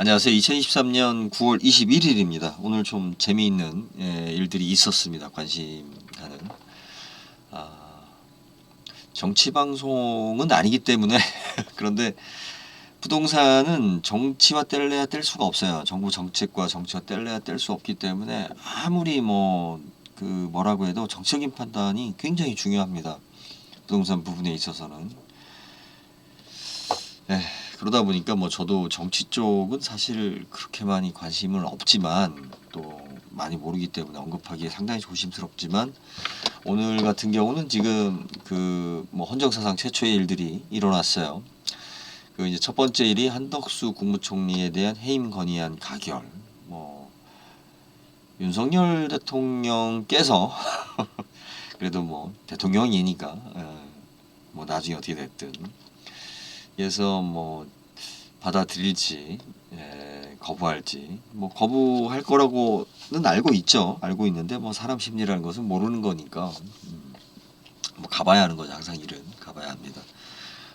안녕하세요. 2023년 9월 21일입니다. 오늘 좀 재미있는 예, 일들이 있었습니다. 관심 가는. 아, 정치 방송은 아니기 때문에 그런데 부동산은 정치와 뗄래야 뗄 수가 없어요. 정부 정책과 정치와 뗄래야 뗄 수 없기 때문에 아무리 뭐 그 뭐라고 해도 정책적인 판단이 굉장히 중요합니다. 부동산 부분에 있어서는. 에, 그러다 보니까 뭐 저도 정치 쪽은 사실 그렇게 많이 관심은 없지만 또 많이 모르기 때문에 언급하기에 상당히 조심스럽지만 오늘 같은 경우는 지금 그 뭐 헌정사상 최초의 일들이 일어났어요. 그 이제 첫 번째 일이 한덕수 국무총리에 대한 해임 건의안 가결. 뭐 윤석열 대통령께서 그래도 뭐 대통령이니까 에, 뭐 나중에 어떻게 됐든 그래서 뭐 받아들일지 예, 거부할지. 뭐 거부할 거라고는 알고 있죠. 알고 있는데 뭐 사람 심리라는 것은 모르는 거니까. 음, 뭐 가봐야 하는 거죠. 항상 일은 가봐야 합니다.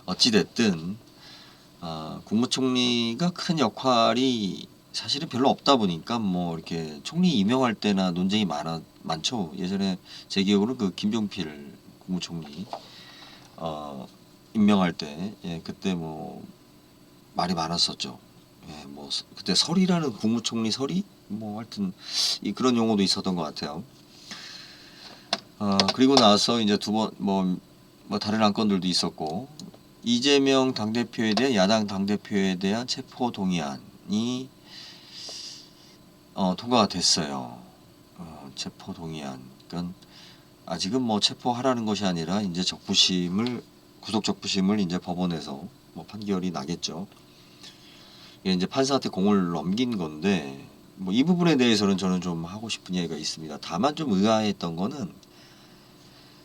어찌 됐든 아, 국무총리가 큰 역할이 사실은 별로 없다 보니까 뭐 이렇게 총리 임명할 때나 논쟁이 많아 많죠. 예전에 제 기억으로 그 김종필 국무총리 어 임명할 때 예, 그때 뭐 말이 많았었죠. 예, 뭐 서- 그때 설이라는 국무총리 설이 뭐 하여튼 이 그런 용어도 있었던 것 같아요. 어, 그리고 나서 이제 두 번 뭐 뭐 다른 안건들도 있었고 이재명 당 대표에 대한 야당 당 대표에 대한 체포 동의안이 어, 통과가 됐어요. 어, 체포 동의안. 그러니까 아직은 뭐 체포하라는 것이 아니라 이제 적부심을 구속 적부심을 이제 법원에서 뭐 판결이 나겠죠. 이게 이제 판사한테 공을 넘긴 건데 뭐 이 부분에 대해서는 저는 좀 하고 싶은 얘기가 있습니다. 다만 좀 의아했던 거는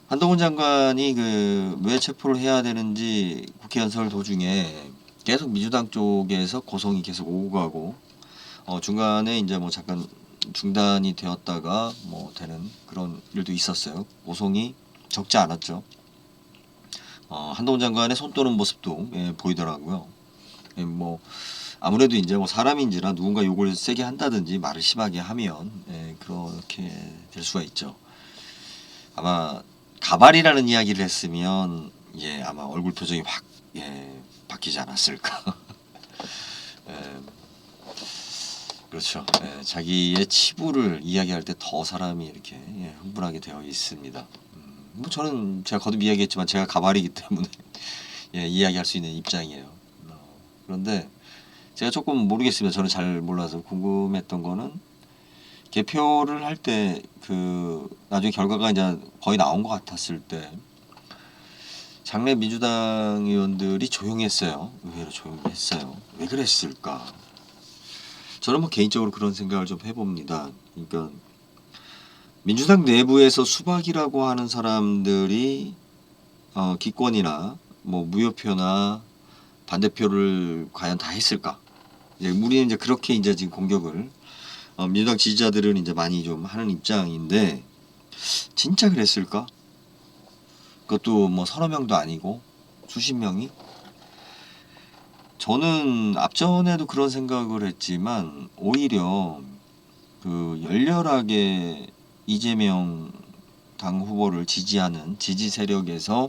한동훈 장관이 그 왜 체포를 해야 되는지 국회 연설 도중에 계속 민주당 쪽에서 고성이 계속 오고 가고 어 중간에 이제 뭐 잠깐 중단이 되었다가 뭐 되는 그런 일도 있었어요. 고성이 적지 않았죠. 어, 한동훈 장관의 손 떠는 모습도 예, 보이더라고요. 예, 뭐 아무래도 이제 뭐 사람인지라 누군가 욕을 세게 한다든지 말을 심하게 하면 예, 그렇게 될 수가 있죠. 아마 가발이라는 이야기를 했으면 예 아마 얼굴 표정이 확 예, 바뀌지 않았을까. 예, 그렇죠. 예, 자기의 치부를 이야기할 때 더 사람이 이렇게 예, 흥분하게 되어 있습니다. 음, 뭐 저는 제가 거듭 이야기했지만 제가 가발이기 때문에 예, 이야기할 수 있는 입장이에요. 어, 그런데 제가 조금 모르겠습니다. 저는 잘 몰라서 궁금했던 거는 개표를 할 때 그 나중에 결과가 이제 거의 나온 것 같았을 때 장래 민주당 의원들이 조용했어요. 의외로 조용했어요. 왜 그랬을까? 저는 뭐 개인적으로 그런 생각을 좀 해봅니다. 그러니까 민주당 내부에서 수박이라고 하는 사람들이 어, 기권이나 뭐 무효표나 반대표를 과연 다 했을까? 이제 우리는 이제 그렇게 이제 지금 공격을 어, 민주당 지지자들은 이제 많이 좀 하는 입장인데 진짜 그랬을까? 그것도 뭐 서너 명도 아니고 수십 명이 저는 앞전에도 그런 생각을 했지만 오히려 그 열렬하게 이재명 당 후보를 지지하는 지지 세력에서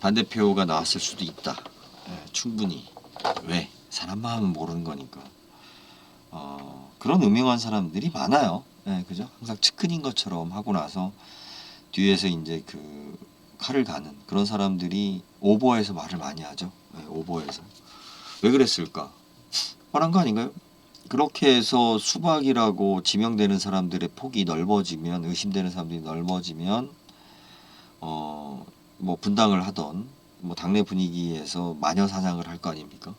반대표가 나왔을 수도 있다. 예, 충분히. 왜? 사람 마음은 모르는 거니까. 어, 그런 음흉한 사람들이 많아요. 예, 그죠? 항상 측근인 것처럼 하고 나서 뒤에서 이제 그 칼을 가는 그런 사람들이 오버해서 말을 많이 하죠. 예, 오버해서. 왜 그랬을까? 뻔한 거 아닌가요? 그렇게 해서 수박이라고 지명되는 사람들의 폭이 넓어지면 의심되는 사람들이 넓어지면 어 뭐 분당을 하던 뭐 당내 분위기에서 마녀 사냥을 할 거 아닙니까?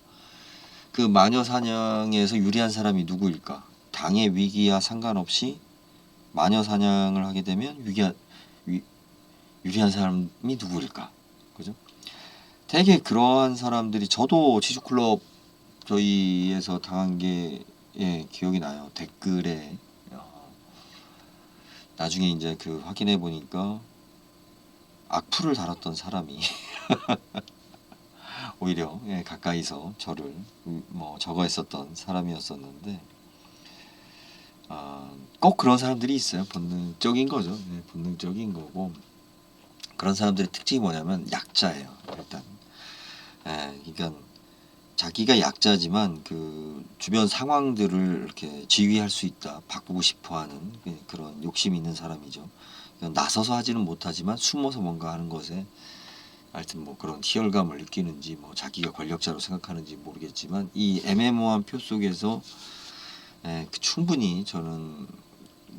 그 마녀 사냥에서 유리한 사람이 누구일까? 당의 위기와 상관없이 마녀 사냥을 하게 되면 위기한 위, 유리한 사람이 누구일까? 그죠? 되게 그러한 사람들이 저도 지주클럽 저희에서 당한 게 예, 기억이 나요. 댓글에 어, 나중에 이제 그 확인해 보니까 악플을 달았던 사람이 오히려 예, 가까이서 저를 음, 뭐 저거했었던 사람이었었는데 아, 꼭 그런 사람들이 있어요. 본능적인 거죠. 예, 본능적인 거고 그런 사람들의 특징이 뭐냐면 약자예요. 일단 예, 그러니까 자기가 약자지만 그 주변 상황들을 이렇게 지휘할 수 있다, 바꾸고 싶어하는 그- 그런 욕심이 있는 사람이죠. 그러니까 나서서 하지는 못하지만 숨어서 뭔가 하는 것에 하여튼 뭐 그런 희열감을 느끼는지 뭐 자기가 권력자로 생각하는지 모르겠지만 이 애매모호한 표 속에서 예, 그 충분히 저는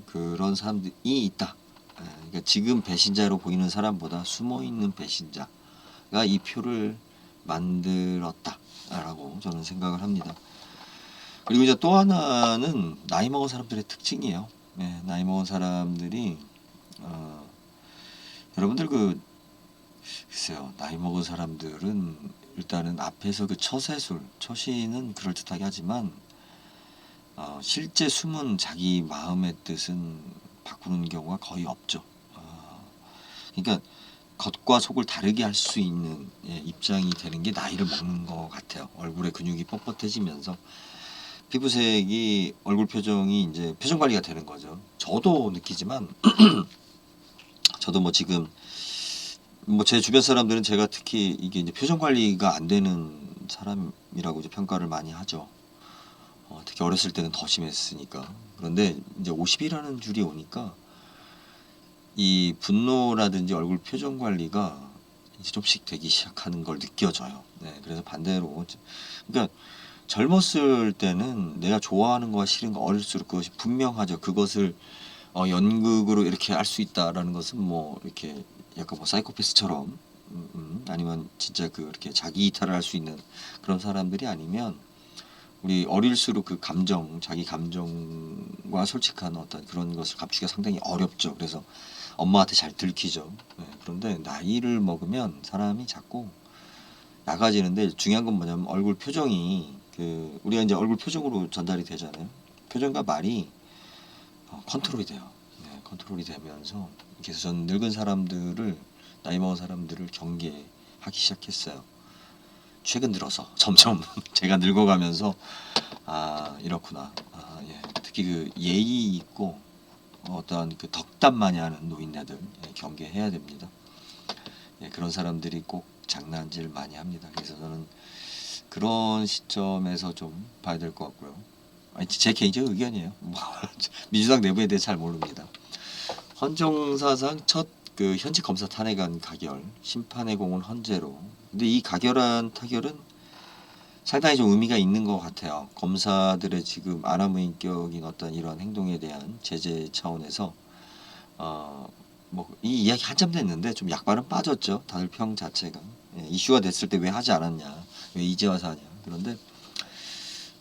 그런 사람들이 있다. 예, 그러니까 지금 배신자로 보이는 사람보다 숨어 있는 배신자가 이 표를 만들었다라고 저는 생각을 합니다. 그리고 이제 또 하나는 나이 먹은 사람들의 특징이에요. 예, 나이 먹은 사람들이 어, 여러분들 그 글쎄요 나이 먹은 사람들은 일단은 앞에서 그 처세술 처신은 그럴듯하게 하지만 어, 실제 숨은 자기 마음의 뜻은 바꾸는 경우가 거의 없죠. 어, 그러니까 겉과 속을 다르게 할 수 있는 예, 입장이 되는 게 나이를 먹는 것 같아요. 얼굴에 근육이 뻣뻣해지면서 피부색이 얼굴 표정이 이제 표정 관리가 되는 거죠. 저도 느끼지만 저도 뭐 지금 뭐 제 주변 사람들은 제가 특히 이게 이제 표정 관리가 안 되는 사람이라고 이제 평가를 많이 하죠. 어, 특히 어렸을 때는 더 심했으니까. 그런데 이제 50이라는 줄이 오니까 이 분노라든지 얼굴 표정 관리가 이제 좀씩 되기 시작하는 걸 느껴져요. 네, 그래서 반대로 그러니까 젊었을 때는 내가 좋아하는 거와 싫은 거 어릴수록 그것이 분명하죠. 그것을 어, 연극으로 이렇게 알수 있다라는 것은 뭐 이렇게 약간 뭐 사이코패스처럼 음, 음, 아니면 진짜 그 이렇게 자기 이탈을 할 수 있는 그런 사람들이 아니면 우리 어릴수록 그 감정, 자기 감정과 솔직한 어떤 그런 것을 감추기가 상당히 어렵죠. 그래서 엄마한테 잘 들키죠. 네, 그런데 나이를 먹으면 사람이 자꾸 나가지는데 중요한 건 뭐냐면 얼굴 표정이 그 우리가 이제 얼굴 표정으로 전달이 되잖아요. 표정과 말이 어, 컨트롤이 돼요. 네, 컨트롤이 되면서 그래서 전 늙은 사람들을 나이 먹은 사람들을 경계하기 시작했어요. 최근 들어서 점점 제가 늙어가면서 아 이렇구나. 아, 예. 특히 그 예의 있고 어떤 그 덕담 많이 하는 노인네들 예, 경계해야 됩니다. 예, 그런 사람들이 꼭 장난질 많이 합니다. 그래서 저는 그런 시점에서 좀 봐야 될 것 같고요. 아니, 제 개인적 의견이에요. 뭐, 민주당 내부에 대해 잘 모릅니다. 헌정 사상 첫 그 현직 검사 탄핵안 가결, 심판의 공은 헌재로. 근데 이 가결한 타결은 상당히 좀 의미가 있는 것 같아요. 검사들의 지금 아나무인격인 어떤 이런 행동에 대한 제재 차원에서 어, 뭐 이 이야기 한참 됐는데 좀 약발은 빠졌죠. 다들 평 자체가 예, 이슈가 됐을 때 왜 하지 않았냐, 왜 이제 와서 하냐. 그런데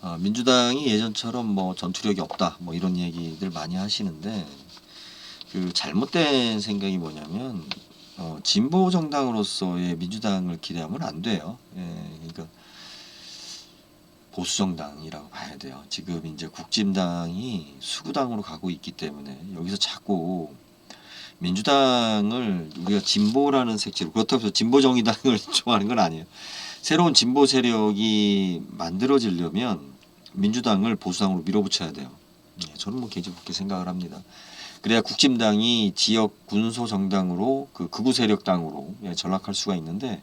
어, 민주당이 예전처럼 뭐 전투력이 없다, 뭐 이런 얘기들 많이 하시는데 그 잘못된 생각이 뭐냐면 어, 진보 정당으로서의 민주당을 기대하면 안 돼요. 예, 그러니까 보수 정당이라고 봐야 돼요. 지금 이제 국진당이 수구당으로 가고 있기 때문에 여기서 자꾸 민주당을 우리가 진보라는 색채로 그렇다고 해서 진보 정의당을 좋아하는 건 아니에요. 새로운 진보 세력이 만들어지려면 민주당을 보수당으로 밀어붙여야 돼요. 예, 저는 뭐 개인적으로 그렇게 생각을 합니다. 그래야 국진당이 지역 군소 정당으로 그 극우 세력당으로 예, 전락할 수가 있는데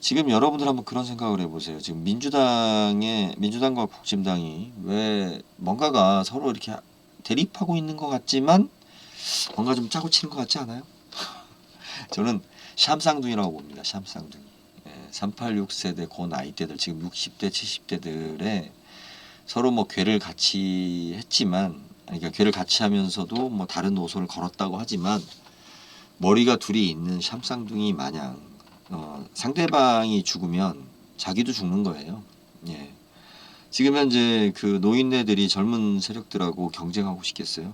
지금 여러분들 한번 그런 생각을 해보세요. 지금 민주당의 민주당과 국진당이 왜 뭔가가 서로 이렇게 대립하고 있는 것 같지만 뭔가 좀 짜고 치는 것 같지 않아요? 저는 샴쌍둥이라고 봅니다. 샴쌍둥이. 예, 386 세대 고 나이 대들 지금 60대 70대들의 서로 뭐 괴를 같이 했지만 그러니까 괴를 같이 하면서도 뭐 다른 노선을 걸었다고 하지만 머리가 둘이 있는 샴쌍둥이 마냥 어, 상대방이 죽으면 자기도 죽는 거예요. 예. 지금 현재 그 노인네들이 젊은 세력들하고 경쟁하고 싶겠어요?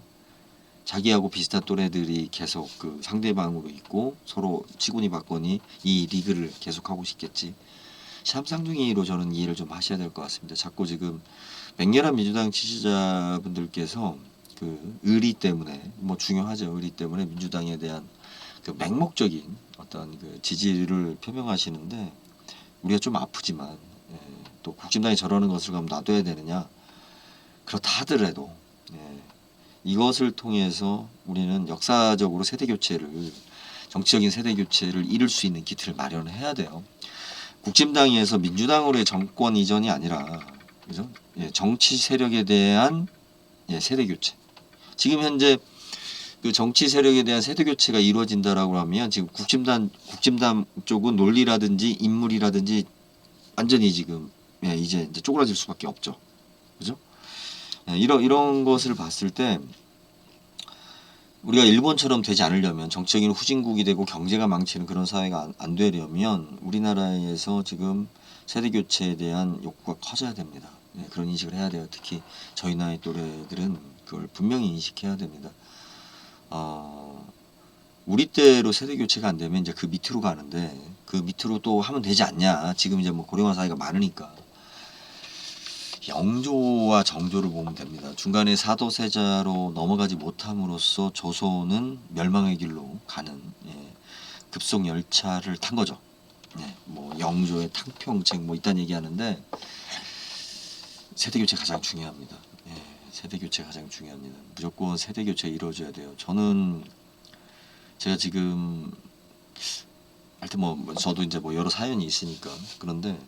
자기하고 비슷한 또래들이 계속 그 상대방으로 있고 서로 치고니 받고니 이 리그를 계속하고 싶겠지. 샴쌍둥이로 저는 이해를 좀 하셔야 될 것 같습니다. 자꾸 지금 맹렬한 민주당 지지자분들께서 그 의리 때문에 뭐 중요하죠. 의리 때문에 민주당에 대한 그 맹목적인 어떤 그 지지를 표명하시는데 우리가 좀 아프지만 예, 또 국진당이 저러는 것을 그럼 놔둬야 되느냐 그렇다 하더라도 예, 이것을 통해서 우리는 역사적으로 세대 교체를 정치적인 세대 교체를 이룰 수 있는 기틀을 마련해야 돼요. 국진당에서 민주당으로의 정권 이전이 아니라 그죠? 예, 정치 세력에 대한 예, 세대 교체. 지금 현재 그 정치 세력에 대한 세대 교체가 이루어진다라고 하면 지금 국진당 국진당 쪽은 논리라든지 인물이라든지 완전히 지금 예, 이제 이제 쪼그라질 수밖에 없죠. 그죠? 예, 이런 이런 것을 봤을 때 우리가 일본처럼 되지 않으려면 정치적인 후진국이 되고 경제가 망치는 그런 사회가 안, 안 되려면 우리나라에서 지금 세대 교체에 대한 욕구가 커져야 됩니다. 예, 그런 인식을 해야 돼요. 특히 저희 나이 또래들은 그걸 분명히 인식해야 됩니다. 어, 우리 때로 세대 교체가 안 되면 이제 그 밑으로 가는데 그 밑으로 또 하면 되지 않냐. 지금 이제 뭐 고령화 사회가 많으니까. 영조와 정조를 보면 됩니다. 중간에 사도세자로 넘어가지 못함으로써 조선은 멸망의 길로 가는 예, 급속 열차를 탄 거죠. 예, 뭐 영조의 탕평책 뭐 이딴 얘기하는데 세대 교체 가장 중요합니다. 예, 세대 교체 가장 중요합니다. 무조건 세대 교체 이루어져야 돼요. 저는 제가 지금 하여튼 뭐 저도 이제 뭐 여러 사연이 있으니까 그런데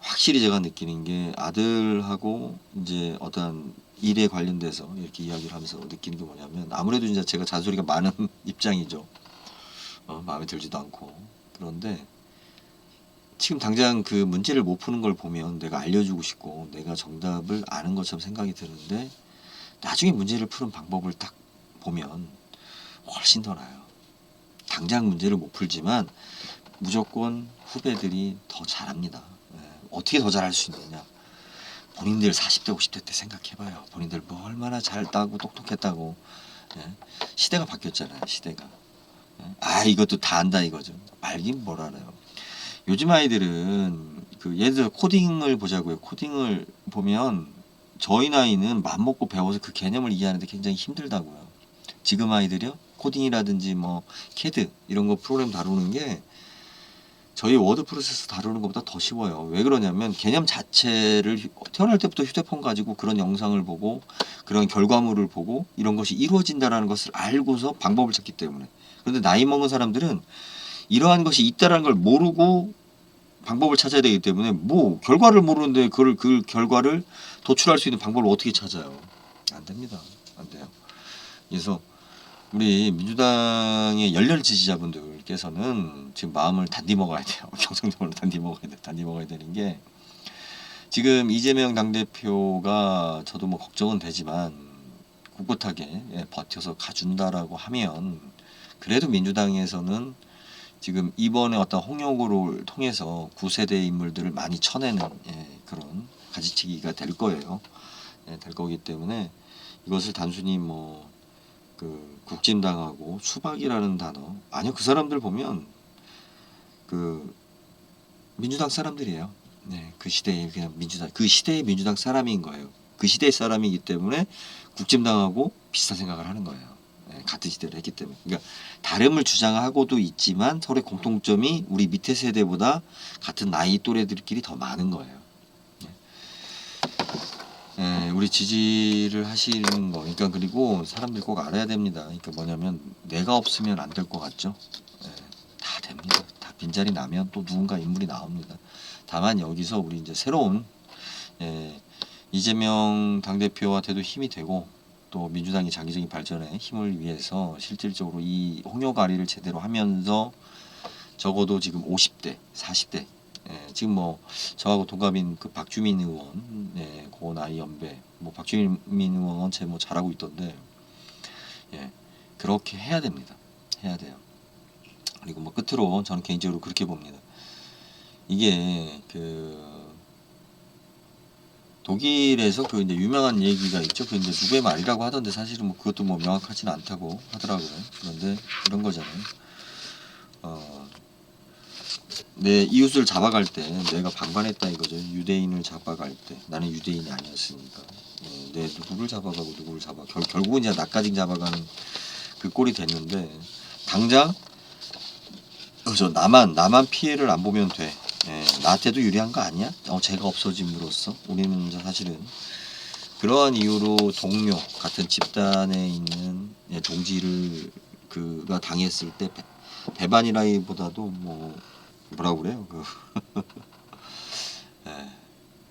확실히 제가 느끼는 게 아들하고 이제 어떤 일에 관련돼서 이렇게 이야기를 하면서 느끼는 게 뭐냐면 아무래도 이제 제가 잔소리가 많은 입장이죠. 어, 마음에 들지도 않고 그런데 지금 당장 그 문제를 못 푸는 걸 보면 내가 알려주고 싶고 내가 정답을 아는 것처럼 생각이 드는데 나중에 문제를 푸는 방법을 딱 보면 훨씬 더 나아요. 당장 문제를 못 풀지만 무조건 후배들이 더 잘합니다. 예, 어떻게 더 잘할 수 있느냐? 본인들 40대, 50대 때 생각해봐요. 본인들 뭐 얼마나 잘 따고 똑똑했다고. 예, 시대가 바뀌었잖아요. 시대가. 예, 아 이것도 다 안다 이거죠. 알긴 뭘 알아요. 요즘 아이들은 그 예를 들어 코딩을 보자고요. 코딩을 보면 저희 나이는 맘 먹고 배워서 그 개념을 이해하는데 굉장히 힘들다고요. 지금 아이들이요 코딩이라든지 뭐 캐드 이런 거 프로그램 다루는 게 저희 워드 프로세서 다루는 것보다 더 쉬워요. 왜 그러냐면 개념 자체를 휴- 태어날 때부터 휴대폰 가지고 그런 영상을 보고 그런 결과물을 보고 이런 것이 이루어진다라는 것을 알고서 방법을 찾기 때문에. 그런데 나이 먹은 사람들은 이러한 것이 있다라는 걸 모르고 방법을 찾아야 되기 때문에 뭐 결과를 모르는데 그걸 그 결과를 도출할 수 있는 방법을 어떻게 찾아요? 안 됩니다. 안 돼요. 그래서 우리 민주당의 열렬 지지자분들께서는 지금 마음을 단디 먹어야 돼요. 경상도로 단디 먹어야 돼. 단디 먹어야 되는 게 지금 이재명 당대표가 저도 뭐 걱정은 되지만 꿋꿋하게 예, 버텨서 가준다라고 하면 그래도 민주당에서는 지금 이번에 어떤 홍역을 통해서 구세대 인물들을 많이 쳐내는 예, 그런 가지치기가 될 거예요. 예, 될 거기 때문에 이것을 단순히 뭐 그 국진당하고 수박이라는 단어 아니요 그 사람들 보면 그 민주당 사람들이에요. 네, 그 시대에 그냥 민주당 그 시대의 민주당 사람인 거예요. 그 시대의 사람이기 때문에 국진당하고 비슷한 생각을 하는 거예요. 네, 같은 시대를 했기 때문에. 그러니까 다름을 주장하고도 있지만 서로의 공통점이 우리 밑에 세대보다 같은 나이 또래들끼리 더 많은 거예요. 예, 우리 지지를 하시는 거. 그러니까 그리고 사람들이 꼭 알아야 됩니다. 그러니까 뭐냐면 내가 없으면 안 될 것 같죠? 예, 다 됩니다. 다 빈자리 나면 또 누군가 인물이 나옵니다. 다만 여기서 우리 이제 새로운 예, 이재명 당 대표한테도 힘이 되고 또 민주당이 장기적인 발전에 힘을 위해서 실질적으로 이 홍역 아리를 제대로 하면서 적어도 지금 50대, 40대 예, 지금 뭐 저하고 동갑인 그 박주민 의원, 예, 고 나이 연배, 뭐 박주민 의원 원체 뭐 잘하고 있던데, 예, 그렇게 해야 됩니다. 해야 돼요. 그리고 뭐 끝으로 저는 개인적으로 그렇게 봅니다. 이게 그 독일에서 그 이제 유명한 얘기가 있죠. 그 이제 누구의 말이라고 하던데 사실은 뭐 그것도 뭐 명확하지는 않다고 하더라고요. 그런데 이런 거잖아요. 어, 내 이웃을 잡아갈 때 내가 방관했다 이거죠. 유대인을 잡아갈 때 나는 유대인이 아니었으니까 예, 내 누구를 잡아가고 누구를 잡아 결, 결국은 이제 나까지 잡아가는 그 꼴이 됐는데 당장 그죠 나만 나만 피해를 안 보면 돼. 예, 나한테도 유리한 거 아니야? 어, 제가 없어짐으로써 우리는 사실은 그러한 이유로 동료 같은 집단에 있는 예, 동지를 그가 당했을 때 배- 배반이라기보다도 뭐 뭐라고 그래요? 그 예,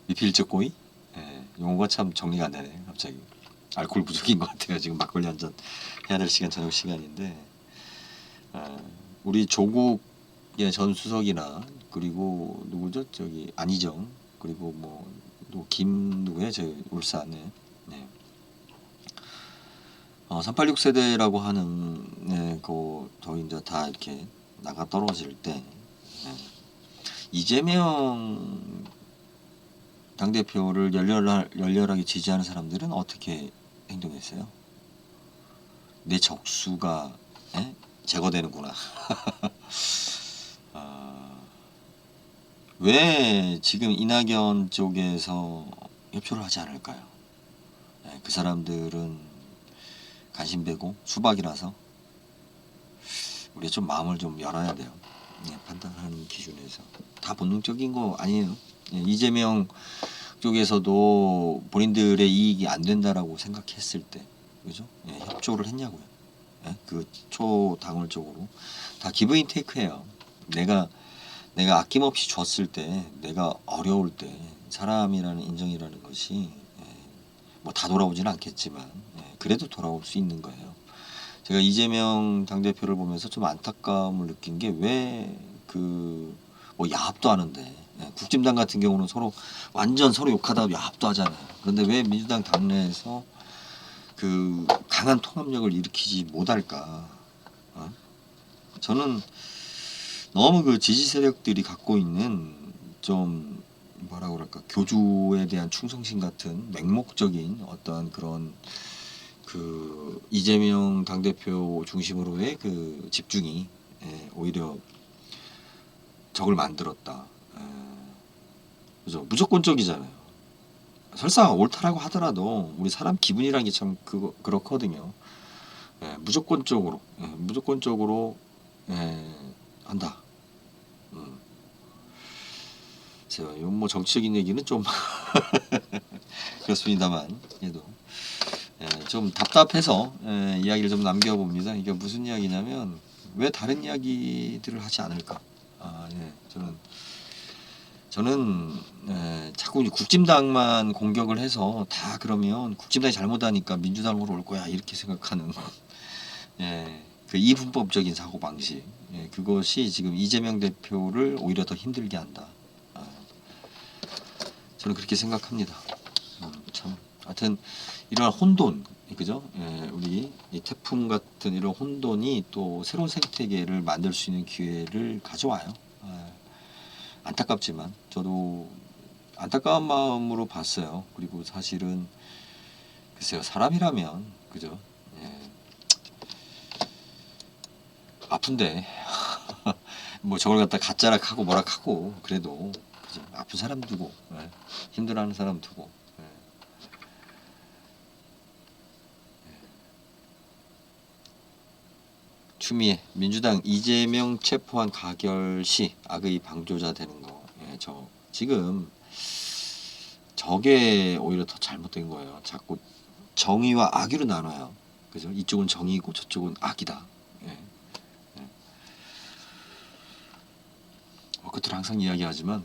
미필적 고의? 예, 용어가 참 정리가 안 되네 갑자기. 알코올 부족인 것 같아요. 지금 막걸리 한 잔 해야 될 시간 저녁 시간인데. 어, 우리 조국의 전 수석이나 그리고 누구죠? 저기 안희정 그리고 뭐또김 누구야 저 울산에 네. 어, 386 세대라고 하는 네, 그 저희 이제 다 이렇게 나가 떨어질 때 네. 이재명 당 대표를 열렬하, 열렬하게 지지하는 사람들은 어떻게 행동했어요? 내 적수가 에? 제거되는구나. 아, 왜 지금 이낙연 쪽에서 협조를 하지 않을까요? 예, 그 사람들은 간신배고 수박이라서 우리가 좀 마음을 좀 열어야 돼요. 예, 판단하는 기준에서 다 본능적인 거 아니에요. 예, 이재명 쪽에서도 본인들의 이익이 안 된다라고 생각했을 때, 그죠? 예, 협조를 했냐고요. 예, 그 초당월적으로 다 기브인 테이크예요. 내가 내가 아낌없이 줬을 때, 내가 어려울 때 사람이라는 인정이라는 것이 예, 뭐다 돌아오지는 않겠지만 예, 그래도 돌아올 수 있는 거예요. 제가 이재명 당 대표를 보면서 좀 안타까움을 느낀 게 왜 그 뭐 야합도 하는데 예, 국진당 같은 경우는 서로 완전 서로 욕하다 야합도 하잖아요. 그런데 왜 민주당 당내에서 그 강한 통합력을 일으키지 못할까? 어? 저는 너무 그 지지 세력들이 갖고 있는 좀 뭐라 그럴까 교주에 대한 충성심 같은 맹목적인 어떤 그런 그 이재명 당 대표 중심으로의 그 집중이 예, 오히려 적을 만들었다. 예, 그죠? 무조건적이잖아요. 설사 옳다라고 하더라도 우리 사람 기분이라는 게참 그렇거든요. 예, 무조건적으로 예, 무조건적으로 예, 한다. 음. 제가 이건 뭐 정치적인 얘기는 좀 그렇습니다만 그래도 예, 좀 답답해서 예, 이야기를 좀 남겨봅니다. 이게 무슨 이야기냐면 왜 다른 이야기들을 하지 않을까? 아, 예, 저는 저는 에, 자꾸 국진당만 공격을 해서 다 그러면 국진당이 잘못하니까 민주당으로 올 거야 이렇게 생각하는 예, 그 이분법적인 사고 방식 예, 그것이 지금 이재명 대표를 오히려 더 힘들게 한다. 아, 저는 그렇게 생각합니다. 하여튼 이러한 혼돈, 그죠? 예, 우리 이 태풍 같은 이런 혼돈이 또 새로운 생태계를 만들 수 있는 기회를 가져와요. 예. 안타깝지만 저도 안타까운 마음으로 봤어요. 그리고 사실은 글쎄요 사람이라면 그죠? 예. 아픈데 뭐 저걸 갖다 가짜락 하고 뭐락하고 그래도 그죠? 아픈 사람 두고 예. 힘들어하는 사람 두고 예. 추미애 민주당 이재명 체포한 가결 시 악의 방조자 되는 거. 예, 저 지금 저게 오히려 더 잘못된 거예요. 자꾸 정의와 악의로 나눠요. 그죠? 이쪽은 정의고 저쪽은 악이다. 예. 예. 어, 그들 항상 이야기하지만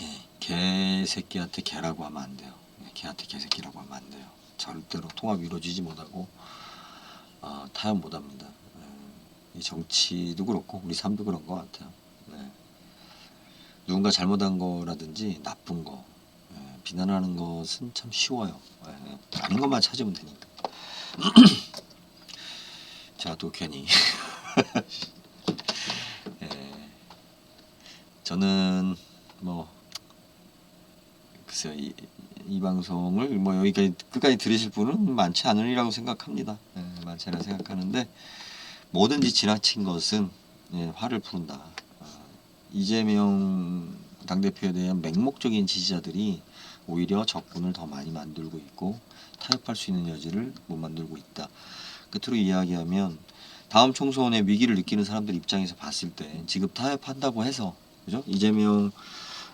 예, 개새끼한테 개라고 하면 안 돼요. 예, 개한테 개새끼라고 하면 안 돼요. 절대로 통합이 이루어지지 못하고 아, 타협 못합니다. 예, 이 정치도 그렇고 우리 삶도 그런 것 같아요. 네. 누군가 잘못한 거라든지 나쁜 거 예, 비난하는 것은 참 쉬워요. 예, 아닌 것만 찾으면 되니까. 제가 또 괜히 예, 저는 뭐 글쎄요 이, 이 방송을 뭐 여기까지 끝까지 들으실 분은 많지 않으리라고 생각합니다. 예, 않아 생각하는데 뭐든지 지나친 것은 예, 화를 푸른다. 아, 이재명 당 대표에 대한 맹목적인 지지자들이 오히려 적군을 더 많이 만들고 있고 타협할 수 있는 여지를 못 만들고 있다. 끝으로 이야기하면 다음 총선에 위기를 느끼는 사람들 입장에서 봤을 때 지금 타협한다고 해서 그죠? 이재명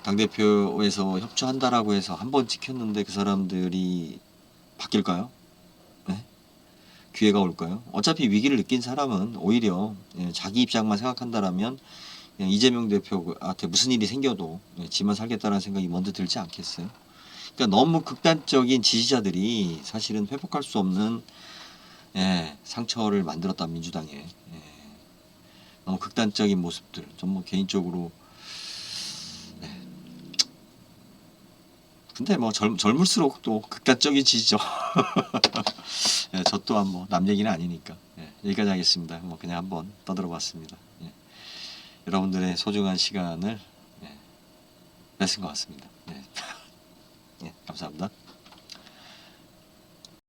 당대표에서 협조한다라고 해서 한 번 찍혔는데 그 사람들이 바뀔까요? 네? 기회가 올까요? 어차피 위기를 느낀 사람은 오히려 예, 자기 입장만 생각한다라면 이재명 대표한테 무슨 일이 생겨도 예, 지만 살겠다라는 생각이 먼저 들지 않겠어요? 그러니까 너무 극단적인 지지자들이 사실은 회복할 수 없는 예, 상처를 만들었다 민주당에 예, 너무 극단적인 모습들 좀 뭐 개인적으로 근데 뭐 젊, 젊을수록 또 극단적인 지지죠. 예, 저 또한 뭐 남 얘기는 아니니까. 예, 여기까지 하겠습니다. 뭐 그냥 한번 떠들어봤습니다. 예. 여러분들의 소중한 시간을 예, 뺏은 것 같습니다. 예. 예, 감사합니다